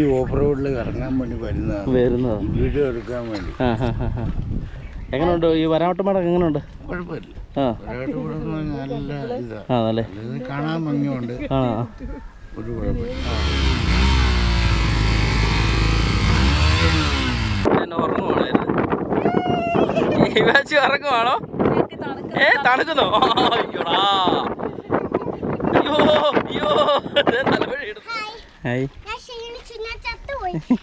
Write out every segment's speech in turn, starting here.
ഈ ഓഫ് റോഡിൽ ഇറങ്ങാൻ വേണ്ടി വരുന്നതാണ്. വരുന്നത് വീഡിയോ എടുക്കാൻ വേണ്ടി. എങ്ങനെയുണ്ട് ഈ വരാട്ടമേടൊക്കെ എങ്ങനെയുണ്ട് കുഴപ്പമില്ല. നല്ല ഇതാ. കാണാൻ ഭംഗിയുണ്ട്. ആ. ഒരു കുഴപ്പമില്ല. എന്നെ ഉറങ്ങുവാണോ ഈ വാച്ചി ഉറങ്ങുവാണോ? ഏ തണുക്കുന്നോ? അയ്യോടാ. അയ്യോ അയ്യോ. തലവഴി ഇടുന്നു. ഹായ്.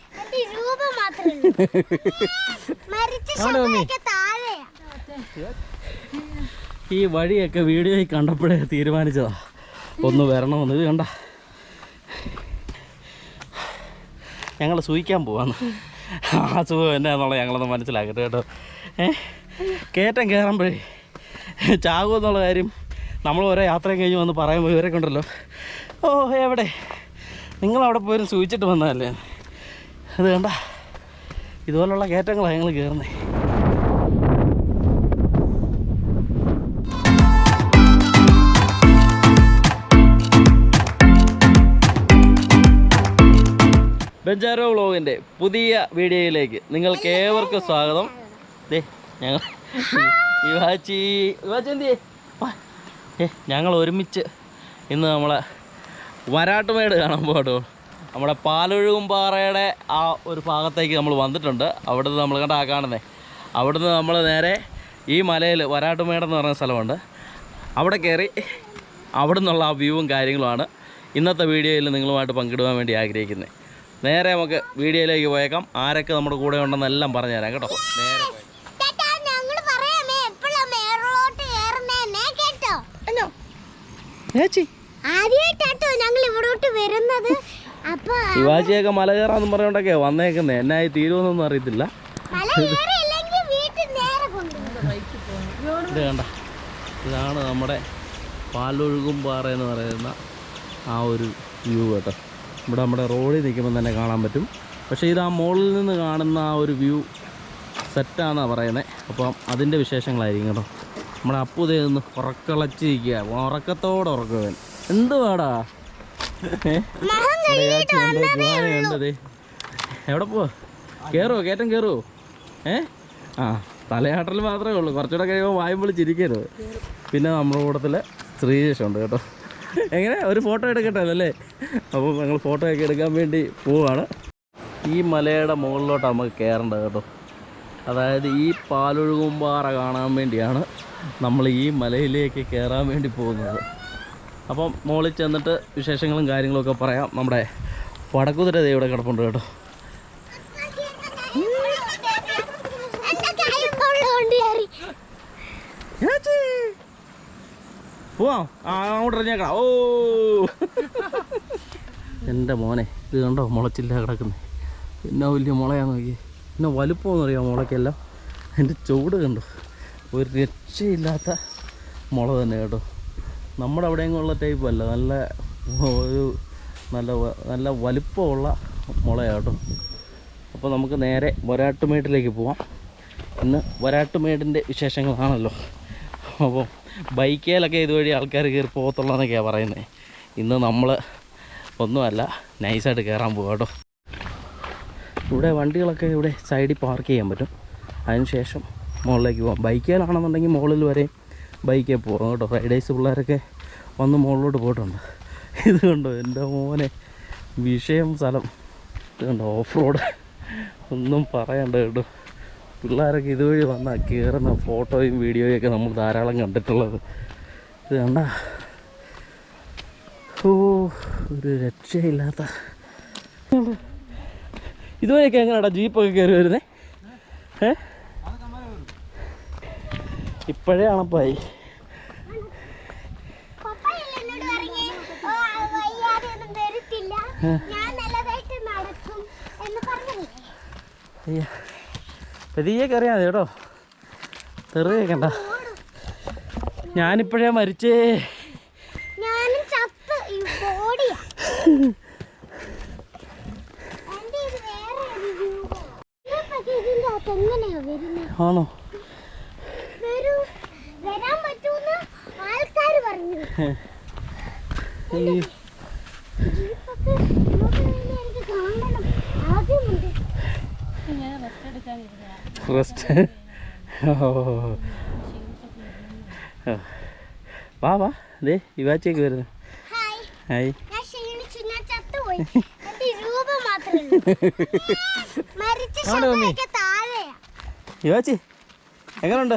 ഈ വഴിയൊക്കെ വീഡിയോയിൽ കണ്ടപ്പോഴേ തീരുമാനിച്ചതാ. ഒന്ന് വരണമെന്ന്. ഇത് കണ്ട. ഞങ്ങൾ സൂയിക്കാൻ പോവാന്ന്. ആ സുഖം എന്നാന്നുള്ളത് ഞങ്ങളൊന്ന് മനസ്സിലാക്കട്ടെ കേട്ടോ. ഏ? കയറ്റം കയറുമ്പോഴേ ചാകുമെന്നുള്ള കാര്യം നമ്മൾ ഓരോ യാത്രയും കഴിഞ്ഞ് വന്ന് പറയുമ്പോൾ ഇവരൊക്കെ ഉണ്ടല്ലോ. ഓ എവിടെ? നിങ്ങളവിടെ പോയി സൂചിച്ചിട്ട് വന്നതല്ലേ? അത് കണ്ട ഇതുപോലുള്ള കയറ്റങ്ങളാണ് ഞങ്ങൾ കയറുന്നത് ബെഞ്ചാരോ വ്ളോഗിന്റെ പുതിയ വീഡിയോയിലേക്ക് നിങ്ങൾക്ക് ഏവർക്കും സ്വാഗതം. ദേ ഞങ്ങൾ യുവാച്ചി യുവാച്ചി എന്ത്? ഏ ഞങ്ങൾ ഒരുമിച്ച് ഇന്ന് നമ്മളെ വരാട്ടുമേട് കാണാൻ പോകട്ടോ നമ്മുടെ പാലൊഴുകുംപാറയുടെ ആ ഒരു ഭാഗത്തേക്ക് നമ്മൾ വന്നിട്ടുണ്ട്. അവിടുന്ന് നമ്മൾ കണ്ട ആ കാണുന്നേ. അവിടുന്ന് നമ്മൾ നേരെ ഈ മലയിൽ വരാട്ടുമേടെന്ന് പറയുന്ന സ്ഥലമുണ്ട്. അവിടെ കയറി അവിടെ നിന്നുള്ള ആ വ്യൂവും കാര്യങ്ങളുമാണ് ഇന്നത്തെ വീഡിയോയിൽ നിങ്ങളുമായിട്ട് പങ്കിടുവാൻ വേണ്ടി ആഗ്രഹിക്കുന്നത് നേരെ നമുക്ക് വീഡിയോയിലേക്ക് പോയേക്കാം. ആരൊക്കെ നമ്മുടെ കൂടെ ഉണ്ടെന്നെല്ലാം പറഞ്ഞുതരാം കേട്ടോ. നേരെ ആദ്യമായിട്ടാട്ടോ ഞങ്ങൾ ഇവിടോട്ട് വരുന്നത്. ശിവാജിയൊക്കെ മല കയറാന്ന് പറഞ്ഞോണ്ടൊക്കെ വന്നേക്കുന്നേ. എന്നായി തീരുമെന്നൊന്നും അറിയത്തില്ല. ഇത് കണ്ട. ഇതാണ് നമ്മുടെ പാലൊഴുകും പാറ എന്ന് പറയുന്ന ആ ഒരു വ്യൂ കേട്ടോ. ഇവിടെ നമ്മുടെ റോഡിൽ നിൽക്കുമ്പോൾ തന്നെ കാണാൻ പറ്റും. പക്ഷേ ഇത് ആ മുകളിൽ നിന്ന് കാണുന്ന ആ ഒരു വ്യൂ സെറ്റാണെന്നാണ് പറയുന്നത് അപ്പം അതിന്റെ വിശേഷങ്ങളായിരിക്കും കേട്ടോ. നമ്മുടെ അപ്പുതേ നിന്ന് ഉറക്കളച്ചിരിക്കുക ഉറക്കത്തോടെ ഉറക്കുവൻ എന്തുവാടാ? എവിടെ പോവാ? കേറോ കേറ്റം കേറോ? ഏ? ആ തലയാട്ടൽ മാത്രമേ ഉള്ളൂ. കുറച്ചുകൂടെ കഴിയുമ്പോൾ വായും വിളിച്ചിരിക്കരുത് പിന്നെ നമ്മുടെ കൂട്ടത്തിൽ ശ്രീജേഷ് ഉണ്ട് കേട്ടോ. എങ്ങനെ? ഒരു ഫോട്ടോ എടുക്കട്ടെ അല്ലേ? അപ്പോൾ ഞങ്ങൾ ഫോട്ടോ ഒക്കെ എടുക്കാൻ വേണ്ടി പോവാണ്. ഈ മലയുടെ മുകളിലോട്ട് നമുക്ക് കയറേണ്ടത് കേട്ടോ. അതായത് ഈ പാലൊഴുകുമ്പാറ കാണാൻ വേണ്ടിയാണ് നമ്മൾ ഈ മലയിലേക്ക് കയറാൻ വേണ്ടി പോകുന്നത്. അപ്പം മുകളിൽ ചെന്നിട്ട് വിശേഷങ്ങളും കാര്യങ്ങളൊക്കെ പറയാം. നമ്മുടെ വടക്കുതിര ഇവിടെ കിടപ്പുണ്ട് കേട്ടോ. പോവാം. അങ്ങോട്ട് ഓ. എന്റെ മോനെ ഇത് കണ്ടോ? മുളച്ചില്ല കിടക്കുന്നത് പിന്നെ വലിയ മുളയാന്ന് നോക്കി പിന്നെ വലുപ്പമെന്ന് അറിയാം മുളയ്ക്കെല്ലാം എന്റെ ചൂട് കണ്ടോ? ഒരു രക്ഷയില്ലാത്ത മുള തന്നെ കേട്ടോ. നമ്മുടെ അവിടെയെങ്കിലുള്ള ടൈപ്പ് അല്ല. നല്ല ഒരു നല്ല നല്ല വലുപ്പമുള്ള മുളയാണ് കേട്ടോ അപ്പോൾ നമുക്ക് നേരെ വരാട്ടുമേട്ടിലേക്ക് പോവാം. ഇന്ന് വരാട്ടുമേടിന്റെ വിശേഷങ്ങളാണല്ലോ. അപ്പോൾ ബൈക്കേലൊക്കെ ഇതുവഴി ആൾക്കാർ കയറി പോകത്തുള്ളതെന്നൊക്കെയാണ് പറയുന്നത് ഇന്ന് നമ്മൾ ഒന്നുമല്ല നൈസായിട്ട് കയറാൻ പോകും കേട്ടോ ഇവിടെ വണ്ടികളൊക്കെ ഇവിടെ സൈഡിൽ പാർക്ക് ചെയ്യാൻ പറ്റും. അതിനുശേഷം മുകളിലേക്ക് പോകാം ബൈക്കേലാണെന്നുണ്ടെങ്കിൽ മുകളിൽ വരെ ബൈക്കിൽ പോകണം കേട്ടോ. ഫ്രൈഡേയ്സ് പിള്ളേരൊക്കെ വന്ന് മുകളിലോട്ട് പോയിട്ടുണ്ട്. ഇത് കണ്ടോ എന്റെ മോനെ. വിഷയം സ്ഥലം. ഇത് കണ്ടോ ഓഫ് റോഡ് ഒന്നും പറയണ്ട കേട്ടോ. പിള്ളേരൊക്കെ ഇതുവഴി വന്നാൽ കയറുന്ന ഫോട്ടോയും വീഡിയോയും ഒക്കെ നമ്മൾ ധാരാളം കണ്ടിട്ടുള്ളത്. ഇത് കണ്ട? ഓ ഒരു രക്ഷയില്ലാത്ത. ഇതുവരെയൊക്കെ എങ്ങനെയാടാ? ജീപ്പൊക്കെ കയറി വരുന്നത് ഏ ഇപ്പോഴേ അണപ്പായി പപ്പയല്ലേ എന്നോട് പറഞ്ഞേ "ഓ, വയ്യാതെ ഒന്നും വരത്തില്ല ഞാൻ നല്ലതായിട്ട് നടക്കും എന്ന് പറഞ്ഞില്ലേ? അയ്യ. പതിയെ കറിയാ മതി കേട്ടോ. തെറിയേക്കണ്ട ഞാനിപ്പോഴേ മരിച്ചേ. ഞാനും റെസ്റ്റ് oh. വാ വാ. ദേ ഇവാച്ചേക്ക് വരുന്നു. ഹായ് ഇവാച്ചി എങ്ങനെയുണ്ട്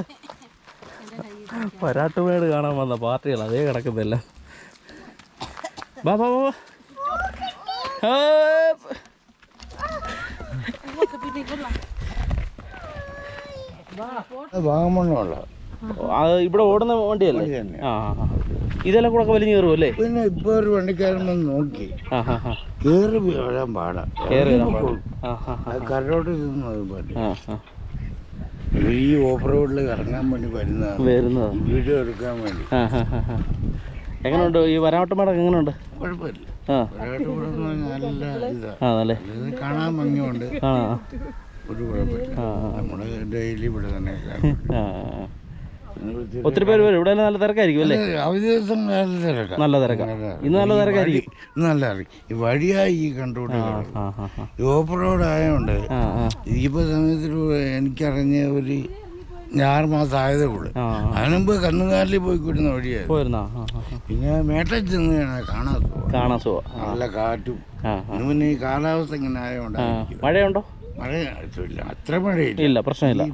വരാട്ടുമേട് കാണാൻ വന്ന പാർട്ടികൾ അതേ കിടക്കുന്നില്ല. ഹേപ്പ്. വാഗമണ്ണുള്ള ഇവിടെ ഓടുന്ന വണ്ടിയല്ലേ. ആ. ഇതെല്ലാം കൂടെ വലിഞ്ഞു കയറും അല്ലേ? പിന്നെ ഇപ്പൊ ഒരു വണ്ടിക്കാരൻ വന്ന് നോക്കി. കേറി വരാൻ പാടാ. കരോട്ട് തിന്നു ഈ ഓഫ് റോഡിൽ ഇറങ്ങാൻ വേണ്ടി വരുന്നതാണ്. വരുന്നതാ. വീഡിയോ എടുക്കാൻ വേണ്ടി. എങ്ങനെയുണ്ട് ഈ വരാട്ടന്മാരൊക്കെ എങ്ങനെയുണ്ട് കുഴപ്പമില്ല. നല്ല ഇതാ. ആ അല്ലേ ഇത് കാണാൻ ഭംഗിയുണ്ട്. ആ ഒരു കുഴപ്പമില്ല. ആ, ഡെയിലി ഇവിടെ തന്നെ ഒത്തിരി പേര് വരും. ഇവിടെ നല്ല തിരക്കായിരിക്കും അല്ലേ? അവധി ദിവസം നല്ല തിരക്കാണ് നല്ല തിരക്കാണ് ഇന്ന് നല്ല തിരക്കായിരിക്കും. നല്ല. ഈ വഴിയായി ഈ കണ്ടുകൊണ്ട് ഓപ്പർ ഓഫ് റോഡ് ആയതുകൊണ്ട് ഇപ്പൊ സമയത്തിൽ എനിക്കറിഞ്ഞ ഒരു ഞാറ് മാസം ആയതേ ഉള്ളു. അതിനുമ്പ് കന്നുകാലിൽ പോയി കിട്ടുന്ന വഴിയായിരുന്നു. പിന്നെ മേട്ടയിൽ ചെന്ന് കാണാൻ. കാണാൻ സുഖം നല്ല കാറ്റും. പിന്നെ ഈ കാലാവസ്ഥ ഇങ്ങനെ ആയതുകൊണ്ട് മഴയുണ്ടോ? മഴ ഇല്ല. അത്ര മഴയില്ല. ഇല്ല പ്രശ്നമില്ല.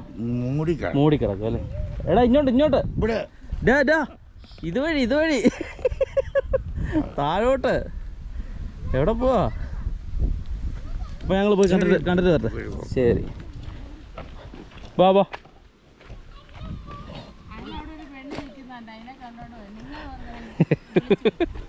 മൂടി മൂടിക്കിടക്കും അല്ലേ? എടാ ഇങ്ങോട്ട് ഇങ്ങോട്ട്. ഇവിടെ. ഡാ ഡാ. ഇതുവഴി ഇതുവഴി. താഴോട്ട്. എവിടെ പോവാ? അപ്പൊ ഞങ്ങൾ പോയി കണ്ടിട്ട് കണ്ടിട്ട് വരട്ടെ. ശരി. വാ വാ. ഇതാ- ഞാൻ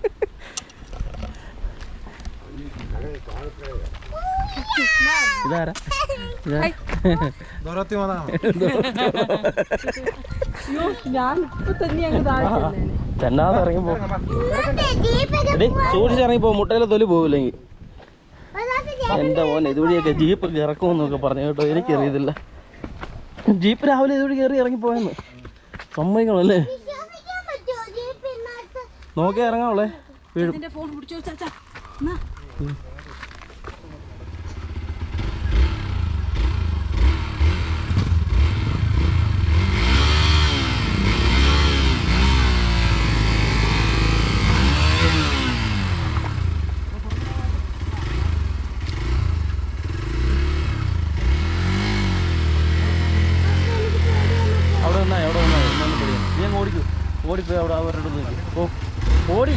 ചെന്നാതെ പോ മുട്ടയിലെ തൊലി പോവില്ലെങ്കിൽ. എന്റെ മോൻ ഇതുവഴിയൊക്കെ ജീപ്പ് ഇറക്കുമെന്നൊക്കെ പറഞ്ഞു കേട്ടോ. എനിക്കറിയത്തില്ല. ജീപ്പ് രാവിലെ ഇതുവഴി കയറി ഇറങ്ങിപ്പോയെന്ന്. സമ്മതിക്കണല്ലേ നോക്കി ഇറങ്ങാവളേ വീഴും ഇതിന്റെ ഫോൺ പിടിച്ചോ ചാച്ചാ എന്നാ അവിടെ നിന്നാ അവിടെ നിന്നാ ഒന്നും പിടിക്കണം നീ അങ്ങ് ഓടിക്കൂ ഓടിപ്പോയി അവിടെ അവരുടെ അടുത്ത് നിൽക്കും ഓ ഓടി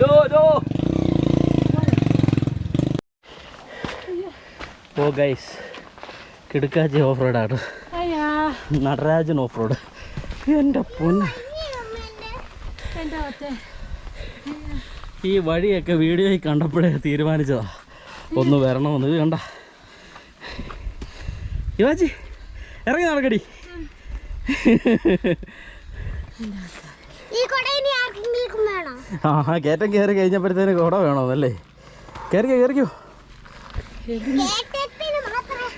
ഡോ, ഡോ. ഓ ഗൈസ് കിടുക്കാച്ചി ഓഫ് റോഡാണ് അയ്യാ. നടരാജൻ ഓഫ് റോഡ് എന്റെ പൊന്ന്. ഈ വഴിയൊക്കെ വീഡിയോയിൽ കണ്ടപ്പോഴേ തീരുമാനിച്ചതാ. ഒന്ന് വരണമെന്ന് ഇത് കണ്ട. യുവാജി ഇറങ്ങി നടക്കടി. വേണോ? ആ കയറ്റം കയറി കഴിഞ്ഞപ്പോഴത്തേന് കുട വേണമെന്നല്ലേ കയറിക്കോ കയറിക്കോ കേട്ടത്തിന് മാത്രമേ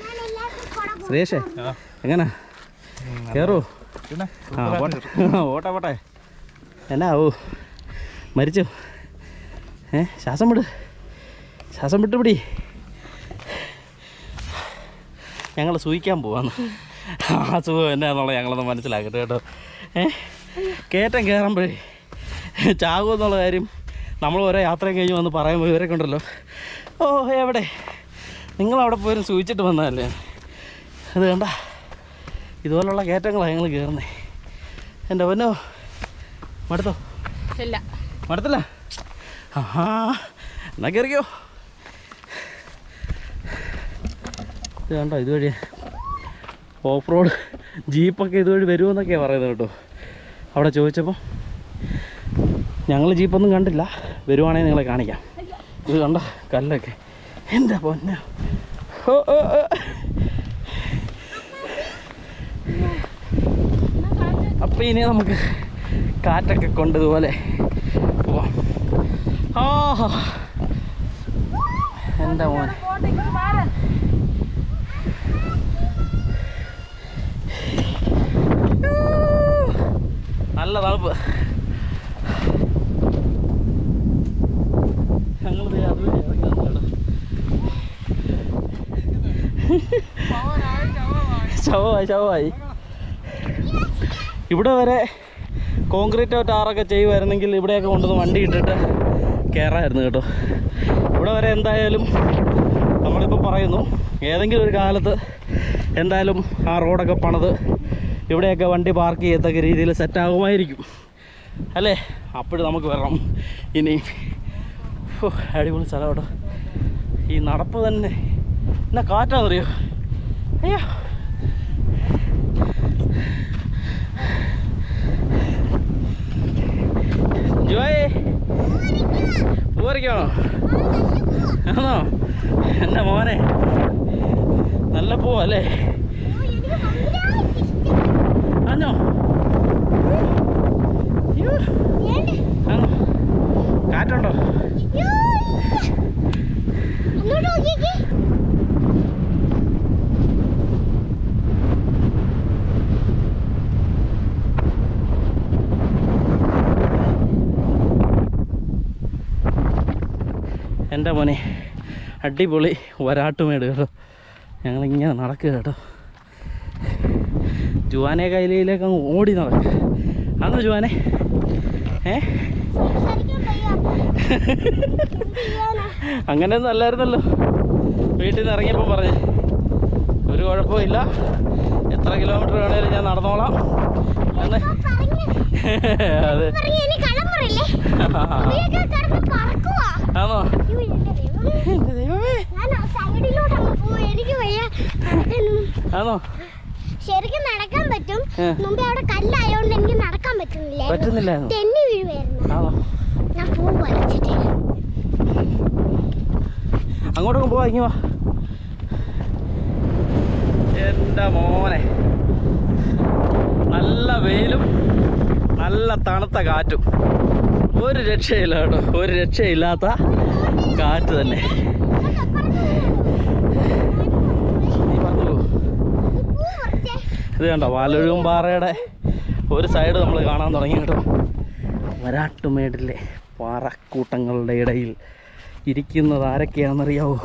ഞാൻ എല്ലാവർക്കും കൊട കൊടുക്കൂ. സുരേഷേ എങ്ങനെ? കയറൂ ആ പോട്ടെ. ഓട്ടെ പോട്ടെ എന്നാ ഓ മരിച്ചു. ഏ ശ്വാസം വിട്. ശ്വാസം വിട്ടുപിടി ഞങ്ങൾ സൂയിക്കാൻ പോവാന്ന്. ആ സുഖം എന്നാന്നുള്ളത് ഞങ്ങളൊന്ന് മനസ്സിലാക്കട്ടെ കേട്ടോ. ഏ കയറ്റം കയറുമ്പോഴേ ചാകുമെന്നുള്ള കാര്യം നമ്മൾ ഓരോ യാത്രയും കഴിഞ്ഞ് വന്ന് പറയുമ്പോൾ ഇവരൊക്കെ ഉണ്ടല്ലോ. ഓ എവിടെ? നിങ്ങളവിടെ പോയി സൂചിച്ചിട്ട് വന്നതല്ലേ? അത് കണ്ട ഇതുപോലുള്ള കയറ്റങ്ങളാണ് ഞങ്ങൾ കയറുന്നത് എന്റെ പൊന്നോ മടുത്തോ? ഇല്ല. മടുത്തില്ല? ആഹാ എന്നാ കയറിക്കോ ഇത് കണ്ടോ ഇതുവഴി ഓഫ് റോഡ് ജീപ്പൊക്കെ ഇതുവഴി വരുമെന്നൊക്കെയാണ് പറയുന്നത് കേട്ടോ. അവിടെ ചോദിച്ചപ്പോൾ ഞങ്ങൾ ജീപ്പൊന്നും കണ്ടില്ല. വരുവാണെങ്കിൽ നിങ്ങളെ കാണിക്കാം. ഇത് കണ്ട കല്ലൊക്കെ. എന്റെ പൊന്നോ. ഓ ഓ ഓ. അപ്പം ഇനി നമുക്ക് കാറ്റൊക്കെ കൊണ്ട് ഇതുപോലെ പോവാം. ആ. എന്റെ മോനെ? നല്ല തണുപ്പ്. ഞങ്ങൾ ചവായി ശവമായി. ഇവിടെ വരെ കോൺക്രീറ്റോ ടാറൊക്കെ ചെയ്യുമായിരുന്നെങ്കിൽ ഇവിടെയൊക്കെ കൊണ്ടുവന്ന് വണ്ടി ഇട്ടിട്ട് കയറായിരുന്നു കേട്ടോ. ഇവിടെ വരെ എന്തായാലും നമ്മളിപ്പോൾ പറയുന്നു ഏതെങ്കിലും ഒരു കാലത്ത് എന്തായാലും ആ റോഡൊക്കെ പണിത് ഇവിടെയൊക്കെ വണ്ടി പാർക്ക് ചെയ്യത്തക്ക രീതിയിൽ സെറ്റാകുമായിരിക്കും അല്ലേ? അപ്പോഴും നമുക്ക് വരണം. ഇനി അടിപൊളി സ്ഥലം കേട്ടോ. ഈ നടപ്പ് തന്നെ. എന്നാ കാറ്റാന്നറിയോ? അയ്യോ. ജോയ്. പൂവറിക്കാണോ ആണോ? എന്റെ മോനെ. നല്ല പൂവല്ലേ? ആണോ? ആണോ? കാറ്റുണ്ടോ? അങ്ങോട്ട് എന്റെ മോനെ അടിപൊളി വരാട്ടുമേട് കേട്ടോ. ഞങ്ങളിങ്ങനെ നടക്കുക കേട്ടോ. ജുവാനെ കൈലയിലേക്ക് അങ്ങ് ഓടി നടക്കുക ആണോ ജുവാനെ? ഏ? അങ്ങനെയൊന്നും അല്ലായിരുന്നല്ലോ. വീട്ടിൽ നിന്ന് ഇറങ്ങിയപ്പോൾ പറഞ്ഞേ ഒരു കുഴപ്പമില്ല എത്ര കിലോമീറ്റർ വേണേലും ഞാൻ നടന്നോളാം. എന്ന്. അതെ ആണോ? ആണോ? ശരിക്കും നടക്കാൻ പറ്റും. മുമ്പേ അവിടെ കല്ലായോണ്ട് എനിക്ക് നടക്കാൻ പറ്റുന്നില്ല പറ്റുന്നില്ല തെന്നി വീഴുവായിരുന്നു ഞാൻ പൂ വരച്ചിട്ട് അങ്ങോട്ടൊക്കെ പോവാ ഇങ്ങ് വാ. എന്റെ മോനെ. നല്ല വെയിലും നല്ല തണുത്ത കാറ്റും. ഒരു രക്ഷയില്ല കേട്ടോ. ഒരു രക്ഷയില്ലാത്ത കാറ്റ് തന്നെ. ഇത് കണ്ടോ? വാലൊഴുകും പാറയുടെ ഒരു സൈഡ് നമ്മൾ കാണാൻ തുടങ്ങി കേട്ടോ. വരാട്ടുമേടിലെ പാറക്കൂട്ടങ്ങളുടെ ഇടയിൽ ഇരിക്കുന്നത് ആരൊക്കെയാണെന്നറിയാവോ?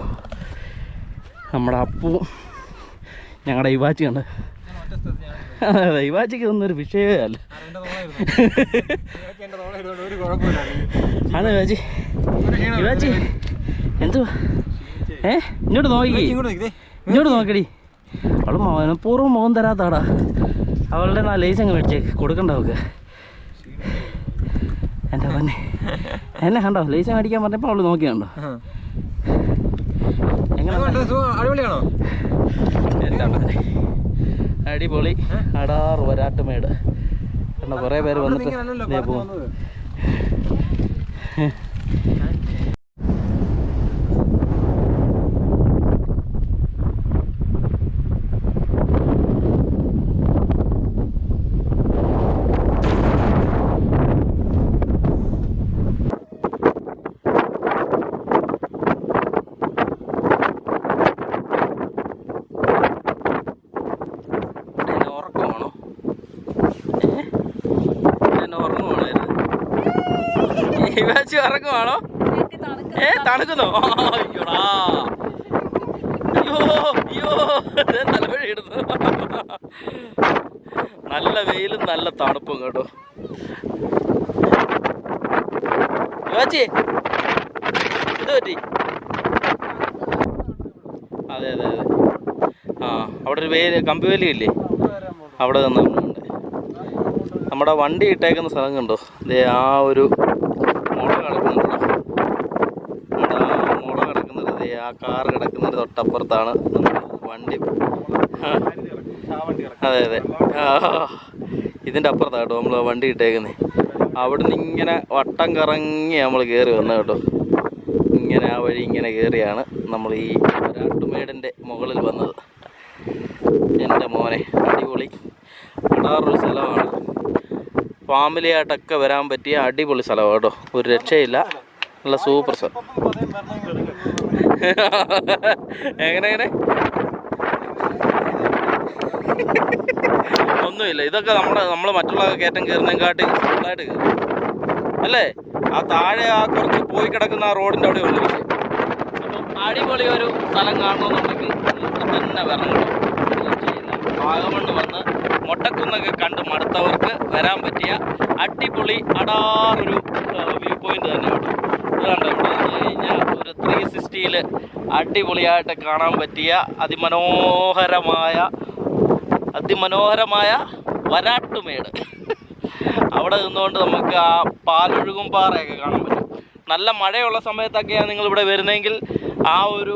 നമ്മുടെ അപ്പു ഞങ്ങളുടെ ഇവാച്ചി കണ്ട് ഒന്നും ഒരു വിഷയമേ അല്ല. ആണ് ഇവാച്ചി ഇവാച്ചി എന്തുവാ? ഏ? ഇങ്ങോട്ട് നോക്കി. ഇങ്ങോട്ട് നോക്കടി. അവൾ മനഃപൂർവം മോഹം തരാത്താടാ അവളുടെ നാ ലേസ് അങ്ങ് മേടിച്ചേക്ക് കൊടുക്കണ്ട അവൾക്ക്. എന്റെ പൊന്നെ? എന്നെ കണ്ടോ? ലേസ് മേടിക്കാൻ പറഞ്ഞപ്പോൾ അവൾ നോക്കിയുണ്ടോ എങ്ങനെ അടിപൊളിയാണോ? എന്റെ. അടിപൊളി. അടാർ വരാട്ടുമേട് മേട്. കുറേ പേര് വന്നിട്ട് പോകും എന്നെ ഉറക്കമാണോ ഏ? എന്നെ ഉറങ്ങുവാണോ ഈ വാച്ചി ഉറങ്ങുവാണോ ഏ തണുക്കുന്നോ അയ്യോടാ അയ്യോ അയ്യോ ദേ തലവഴി ഇടുന്നു നല്ല വെയിലും നല്ല തണുപ്പും കേട്ടോ വാച്ചി ഇത് പറ്റി അതെ അതെ അതെ ആ അവിടെ ഒരു വേലി കമ്പി ഇല്ലേ? അവിടെ നിന്നുണ്ട് നമ്മുടെ വണ്ടി ഇട്ടേക്കുന്ന സ്ഥലം കണ്ടോ? ദേ ആ ഒരു മുള കിടക്കുന്നുണ്ടോ നമ്മുടെ ആ മുള കിടക്കുന്നത് ദേ ആ കാർ കിടക്കുന്നത് തൊട്ടപ്പുറത്താണ് നമ്മുടെ വണ്ടി. അതെ അതെ. ഇതിന്റെ അപ്പുറത്താണ് കേട്ടോ നമ്മൾ വണ്ടി ഇട്ടേക്കുന്നത് അവിടുന്ന് ഇങ്ങനെ വട്ടം കറങ്ങി നമ്മൾ കയറി വന്നു കേട്ടോ. ഇങ്ങനെ ആ വഴി ഇങ്ങനെ കയറിയാണ് നമ്മൾ ഈ രാട്ടുമേടിന്റെ മുകളിൽ വന്നത്. എന്റെ മോനെ. അടിപൊളി. അടാറൊരു സ്ഥലമാണ്. ഫാമിലി ആയിട്ടൊക്കെ വരാൻ പറ്റിയ അടിപൊളി സ്ഥലമാണ് കേട്ടോ. ഒരു രക്ഷയില്ല. നല്ല സൂപ്പർ സ്ഥലം. എങ്ങനെ എങ്ങനെ? ഒന്നുമില്ല. ഇതൊക്കെ നമ്മുടെ നമ്മൾ മറ്റുള്ള കയറ്റം കയറുന്നതിനെക്കാട്ടി സിമ്പിളായിട്ട് കയറും. അല്ലേ? ആ താഴെ ആ കുറച്ച് പോയി കിടക്കുന്ന ആ റോഡിന്റെ അവിടെ പക്ഷേ അപ്പം അടിപൊളി ഒരു സ്ഥലം കാണണമെന്നുണ്ടെങ്കിൽ തന്നെ വരണം വാഗമണ്ണ് വന്ന് മൊട്ടക്കുന്നൊക്കെ കണ്ട് മടുത്തവർക്ക് വരാൻ പറ്റിയ അടിപൊളി അടാറൊരു വ്യൂ പോയിന്റ് തന്നെ കേട്ടോ. ഇത് കണ്ടോ ഇവിടെ വന്നു കഴിഞ്ഞാൽ ഒരു ത്രീ സിക്സ്റ്റിയിൽ അടിപൊളിയായിട്ട് കാണാൻ പറ്റിയ അതിമനോഹരമായ അതിമനോഹരമായ വരാട്ടുമേട്. അവിടെ നിന്നുകൊണ്ട് നമുക്ക് ആ പാലൊഴുകും പാറയൊക്കെ കാണാൻ പറ്റും. നല്ല മഴയുള്ള സമയത്തൊക്കെയാണ് നിങ്ങൾ ഇവിടെ വരുന്നതെങ്കിൽ ആ ഒരു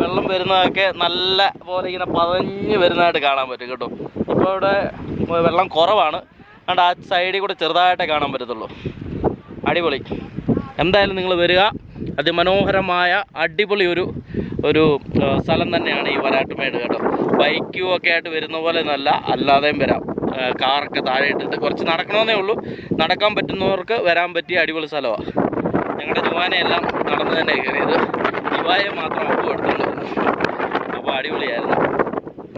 വെള്ളം വരുന്നതൊക്കെ നല്ല പോലെ ഇങ്ങനെ പതഞ്ഞ് വരുന്നതായിട്ട് കാണാൻ പറ്റും കേട്ടോ. ഇപ്പോൾ ഇവിടെ വെള്ളം കുറവാണ്. അതുകൊണ്ട് ആ സൈഡിൽ കൂടെ ചെറുതായിട്ടേ കാണാൻ പറ്റത്തുള്ളൂ. അടിപൊളി. എന്തായാലും നിങ്ങൾ വരിക. അതിമനോഹരമായ അടിപൊളി ഒരു ഒരു സ്ഥലം തന്നെയാണ് ഈ വരാട്ടുമേട് കേട്ടോ. ബൈക്കും ഒക്കെ ആയിട്ട് വരുന്ന പോലെ നല്ല അല്ലാതെയും വരാം. കാറൊക്കെ താഴെ ഇട്ടിട്ട് കുറച്ച് നടക്കണമെന്നേ ഉള്ളൂ. നടക്കാൻ പറ്റുന്നവർക്ക് വരാൻ പറ്റിയ അടിപൊളി സ്ഥലമാണ് ഞങ്ങളുടെ എല്ലാം നടന്നു തന്നെ കയറിയത് ജുവായെ മാത്രം അപ്പോൾ എടുത്തുള്ളൂ അപ്പോൾ അടിപൊളിയായിരുന്നു.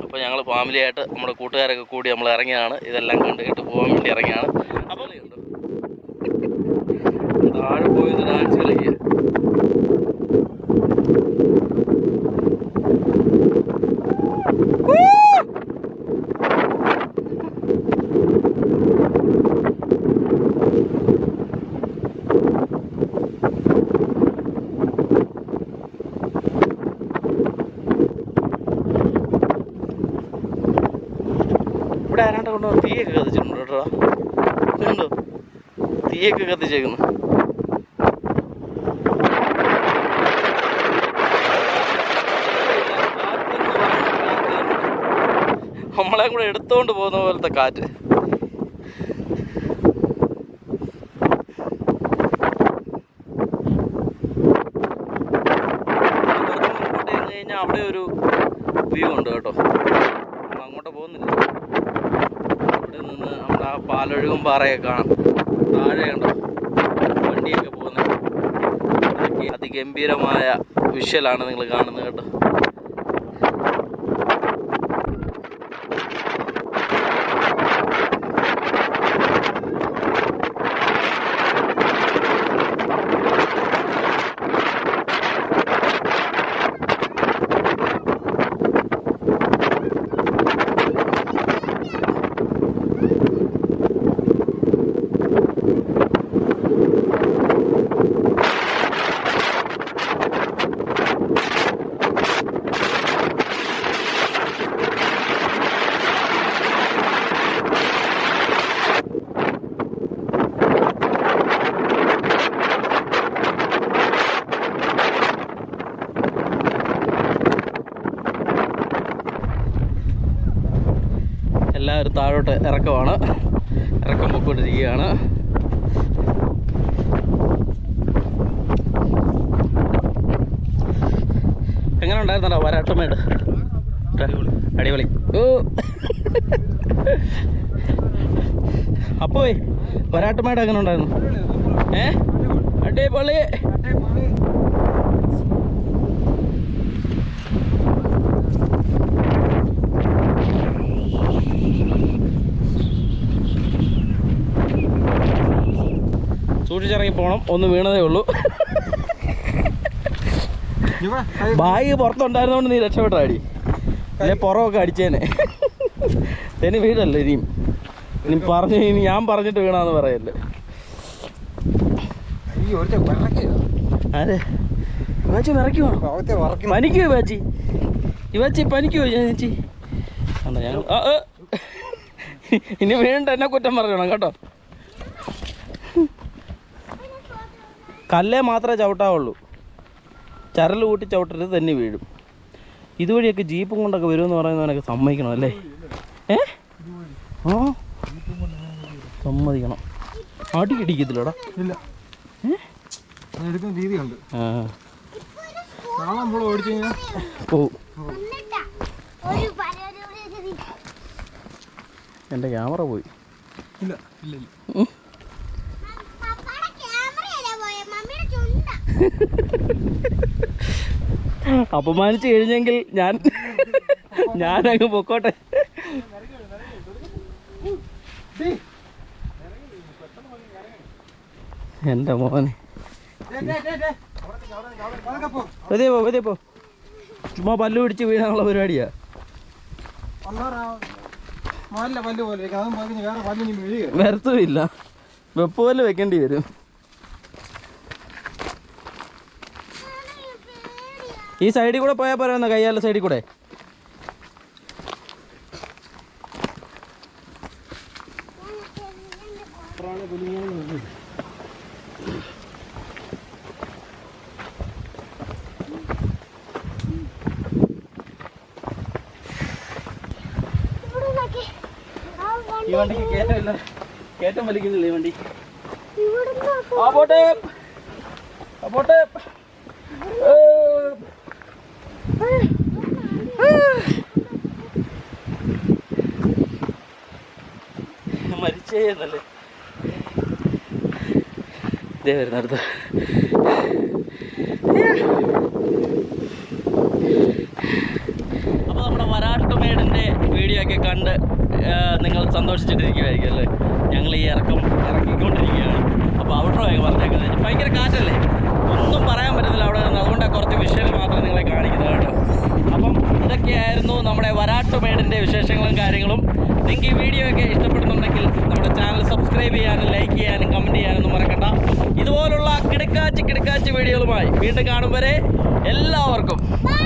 അപ്പോൾ ഞങ്ങൾ ഫാമിലിയായിട്ട് നമ്മുടെ കൂട്ടുകാരൊക്കെ കൂടി നമ്മൾ ഇറങ്ങിയാണ് ഇതെല്ലാം കണ്ട് കേട്ട് പോകാൻ വേണ്ടി ഇറങ്ങിയാണ് അപ്പോൾ നീ ഉണ്ടോ താഴെ പോയത് ഡാൻസ് കളിക്കുക ഇവിടെ ആരാണ്ട് കൊണ്ടോ തീയൊക്കെ കത്തിച്ചിട്ടുണ്ട് കേട്ടോ ഇതുണ്ടോ തീയൊക്കെ കത്തിച്ചേക്കുന്നു നമ്മളെ കൂടെ എടുത്തോണ്ട് പോകുന്ന പോലത്തെ കാറ്റ്. കഴിഞ്ഞാൽ അവിടെ ഒരു വ്യൂ ഉണ്ട് കേട്ടോ. അങ്ങോട്ട് പോകുന്നില്ല. അവിടെ നിന്ന് നമ്മുടെ ആ പാലൊഴുകും പാറയൊക്കെ കാണാം. താഴെ കണ്ടോ? വണ്ടിയൊക്കെ പോകുന്നത്. അതിഗംഭീരമായ വിഷ്വലാണ് നിങ്ങൾ കാണുന്നത് കേട്ടോ എല്ലാവരും താഴോട്ട് ഇറക്കമാണ് ഇറക്കം പൊക്കോണ്ടിരിക്കുകയാണ് എങ്ങനെ ഉണ്ടായിരുന്നല്ലോ വരാട്ടമേട് അടിപൊളി. ഓ. അപ്പോയ് വരാട്ടമേട് എങ്ങനെ ഉണ്ടായിരുന്നു ഏ? അടിപൊളി. സൂക്ഷിച്ചിറങ്ങി പോണം ഒന്ന് വീണതേ ഉള്ളൂ. ബാഗ് പുറത്തുണ്ടായിരുന്നോണ്ട് നീ രക്ഷപ്പെട്ടാടി അല്ലെ പുറമൊക്കെ അടിച്ചേനെ. ഇനി വീടല്ലേ ഇനിയും? ഇനി പറഞ്ഞു ഇനി ഞാൻ പറഞ്ഞിട്ട് വീണാന്ന് പറയല്ലേ. അതെ ഇവാച്ചി വിറയ്ക്കുവാണോ പനിക്കോ ഇവാച്ചി? ഇവാച്ചി പനിക്കോ ചേച്ചി. അല്ല ഞാൻ. ഇനി വീണ്ടും എന്നെ കുറ്റം പറയണം കേട്ടോ. കല്ലേ മാത്രമേ ചവിട്ടാവുള്ളൂ. ചരൽ കൂട്ടി ചവിട്ടരുത് തന്നെ വീഴും. ഇതുവഴിയൊക്കെ ജീപ്പും കൊണ്ടൊക്കെ വരുമെന്ന് പറയുന്നവനൊക്കെ സമ്മതിക്കണം അല്ലേ? ഏ? ആ? സമ്മതിക്കണം. അടി ഇടിക്കത്തില്ലടാ ഇല്ല. എടുക്കുന്ന എന്റെ ക്യാമറ പോയി. ഇല്ല ഇല്ല ഇല്ല. അപമാനിച്ച് കഴിഞ്ഞെങ്കിൽ ഞാൻ ഞാൻ ഞാനങ്ങ് പൊക്കോട്ടെ. എന്റെ മോനെ. പോ വെതേ പോ വെതേ പോ. ചുമ്മാ പല്ലു പിടിച്ച് വീഴാനുള്ള പരിപാടിയാ. ഒന്നോറാ മാലില്ല പല്ല് പോലെ ഇരിക്കും. അതും പറഞ്ഞ് വേറെ പല്ല് ഇനി വീഴുക വരത്തുമില്ല വെപ്പ് പോലെ വെക്കേണ്ടി വരും ഈ സൈഡിൽ കൂടെ പോയാൽ പോരാ കയ്യാലെ സൈഡിൽ കൂടെ? ഈ വണ്ടിക്ക് കയറ്റമില്ല കയറ്റം വലിക്കുന്നില്ല ഈ വണ്ടി. ആ പോട്ടെ. ആ പോട്ടെ ഏ. മരിച്ചേ എന്നല്ലേ ഇതേ വരുന്ന അടുത്ത് അപ്പോൾ നമ്മുടെ വരാട്ടുമേടിന്റെ വീഡിയോ ഒക്കെ കണ്ട് നിങ്ങൾ സന്തോഷിച്ചിട്ടിരിക്കുമായിരിക്കും അല്ലേ? ഞങ്ങൾ ഈ ഇറക്കം ഇറക്കിക്കൊണ്ടിരിക്കുകയാണ്. അപ്പോൾ ഔട്ടറോ ഒക്കെ പറഞ്ഞേക്കുന്നത്. ഭയങ്കര കാറ്റല്ലേ? ഒന്നും പറയാൻ പറ്റത്തില്ല അവിടെ നിന്ന്. അതുകൊണ്ടാണ് കുറച്ച് വിഷയങ്ങൾ മാത്രം നിങ്ങളെ കാണിക്കുന്നത് കേട്ടോ. അപ്പം ഇതൊക്കെയായിരുന്നു നമ്മുടെ വരാട്ടുമേടിന്റെ വിശേഷങ്ങളും കാര്യങ്ങളും. നിങ്ങൾക്ക് ഈ വീഡിയോ ഒക്കെ ഇഷ്ടപ്പെടുന്നുണ്ടെങ്കിൽ നമ്മുടെ ചാനൽ സബ്സ്ക്രൈബ് ചെയ്യാനും ലൈക്ക് ചെയ്യാനും കമന്റ് ചെയ്യാനൊന്നും മറക്കണ്ട. ഇതുപോലുള്ള കിടക്കാച്ച് കിടക്കാച്ച് വീഡിയോകളുമായി വീണ്ടും കാണും വരെ എല്ലാവർക്കും. ബൈ